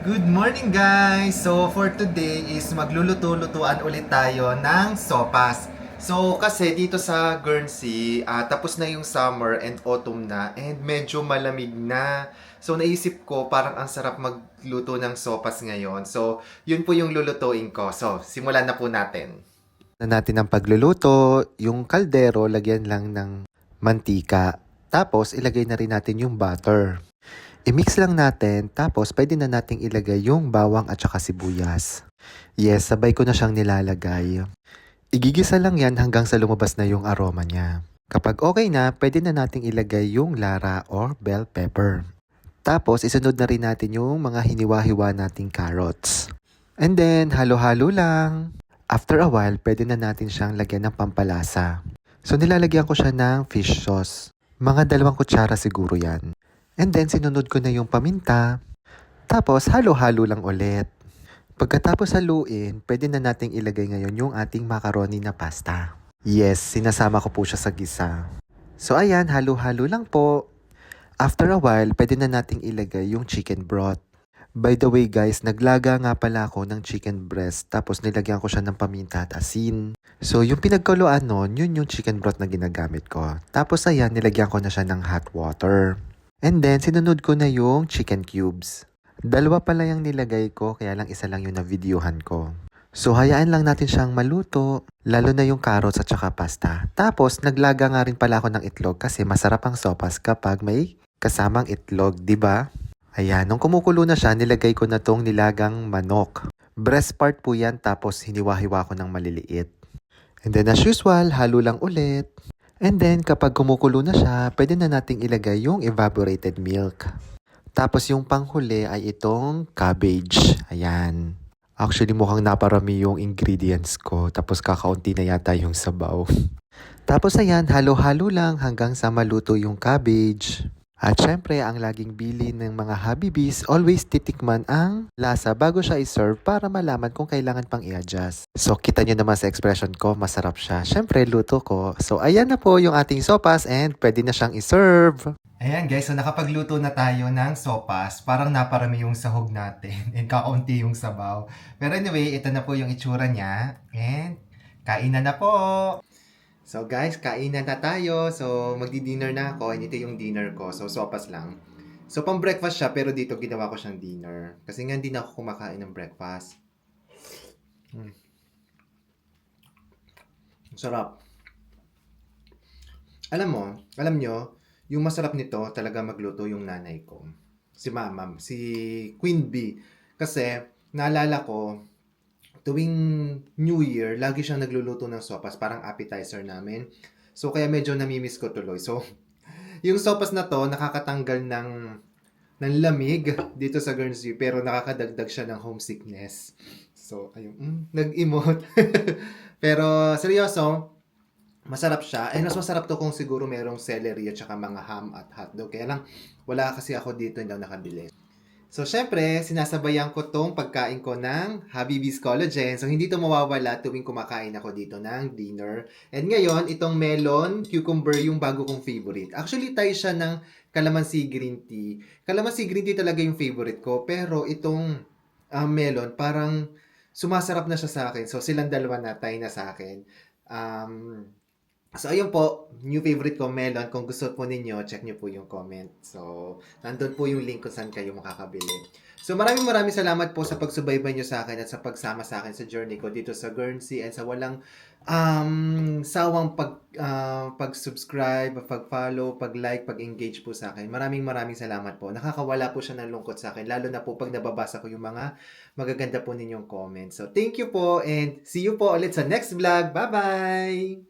Good morning guys! So for today is magluluto-lutuan ulit tayo ng sopas. So kasi dito sa Guernsey, ah, tapos na yung summer and autumn na and medyo malamig na. So naisip ko parang ang sarap magluto ng sopas ngayon. So yun po yung lulutuin ko. So simulan na po natin. Na natin ang pagluluto, yung kaldero lagyan lang ng mantika. Tapos ilagay na rin natin yung butter. I-mix lang natin, tapos pwede na nating ilagay yung bawang at saka sibuyas. Yes, sabay ko na siyang nilalagay. Igigisa lang yan hanggang sa lumabas na yung aroma niya. Kapag okay na, pwede na nating ilagay yung lara or bell pepper. Tapos, isunod na rin natin yung mga hiniwa-hiwa nating carrots. And then, halo-halo lang. After a while, pwede na natin siyang lagyan ng pampalasa. So, nilalagyan ko siya ng fish sauce. Mga dalawang kutsara siguro yan. And then, sinunod ko na yung paminta. Tapos, halo-halo lang ulit. Pagkatapos haluin, pwede na nating ilagay ngayon yung ating macaroni na pasta. Yes, sinasama ko po siya sa gisa. So ayan, halo-halo lang po. After a while, pwede na nating ilagay yung chicken broth. By the way guys, naglaga nga pala ako ng chicken breast tapos nilagyan ko siya ng paminta at asin. So yung pinagkuluan nun, yun yung chicken broth na ginagamit ko. Tapos ayan, nilagyan ko na siya ng hot water. And then, sinunod ko na yung chicken cubes. Dalawa pala yung nilagay ko, kaya lang isa lang yung na-videohan ko. So, hayaan lang natin siyang maluto, lalo na yung carrots at saka pasta. Tapos, naglaga nga rin pala ako ng itlog kasi masarap ang sopas kapag may kasamang itlog, di ba? Ayan, nung kumukulo na siya, nilagay ko na tong nilagang manok. Breast part po yan, tapos hiniwa-hiwa ko ng maliliit. And then as usual, halo lang ulit. And then, kapag kumukulo na siya, pwede na nating ilagay yung evaporated milk. Tapos yung panghuli ay itong cabbage. Ayan. Actually, mukhang naparami yung ingredients ko. Tapos kakaunti na yata yung sabaw. Tapos ayan, halo-halo lang hanggang sa maluto yung cabbage. At syempre, ang laging bili ng mga Habibis, always titikman ang lasa bago siya iserve para malaman kung kailangan pang i-adjust. So, kita nyo naman sa expression ko, masarap siya. Syempre, luto ko. So, ayan na po yung ating sopas and pwede na siyang iserve. Ayan guys, so nakapagluto na tayo ng sopas. Parang naparami yung sahog natin and kakaunti yung sabaw. Pero anyway, ito na po yung itsura niya. And kainan na po! So guys, kainan na tayo. So magdi-dinner na ako and ito yung dinner ko. So sopas lang. So pang breakfast siya pero dito ginawa ko siyang dinner. Kasi nga hindi na ako kumakain ng breakfast. Mm. Sarap. Alam mo, alam nyo, yung masarap nito talaga magluto yung nanay ko. Si mama, si Queen Bee. Kasi naalala ko, tuwing New Year, lagi siyang nagluluto ng sopas, parang appetizer namin. So, kaya medyo namimiss ko tuloy. So, yung sopas na to, nakakatanggal ng, ng lamig dito sa Guernsey, pero nakakadagdag siya ng homesickness. So, ayun, mm, nag-emote. pero, seryoso, masarap siya. And mas masarap to kung siguro merong celery at saka mga ham at hotdog. Kaya lang, wala kasi ako dito, hindi nakabili. So, syempre, sinasabayan ko tong pagkain ko ng Habibis Collagen. So, hindi to mawawala tuwing kumakain ako dito ng dinner. And ngayon, itong melon, cucumber, yung bago kong favorite. Actually, tayo siya ng calamansi green tea. Calamansi green tea talaga yung favorite ko. Pero itong ah, melon, parang sumasarap na siya sa akin. So, silang dalawa na tayo na sa akin. Um, So, ayun po, new favorite ko, melon. Kung gusto po ninyo, check nyo po yung comment. So, nandun po yung link kung saan kayo makakabili. So, maraming maraming salamat po sa pagsubaybay nyo sa akin at sa pagsama sa akin sa journey ko dito sa Guernsey and sa walang um, sawang pag, ah, pag-subscribe, pag-follow, pag-like, pag-engage po sa akin. Maraming maraming salamat po. Nakakawala po siya ng lungkot sa akin, lalo na po pag nababasa ko yung mga magaganda po ninyong comments. So, thank you po and see you po ulit sa next vlog. Bye-bye!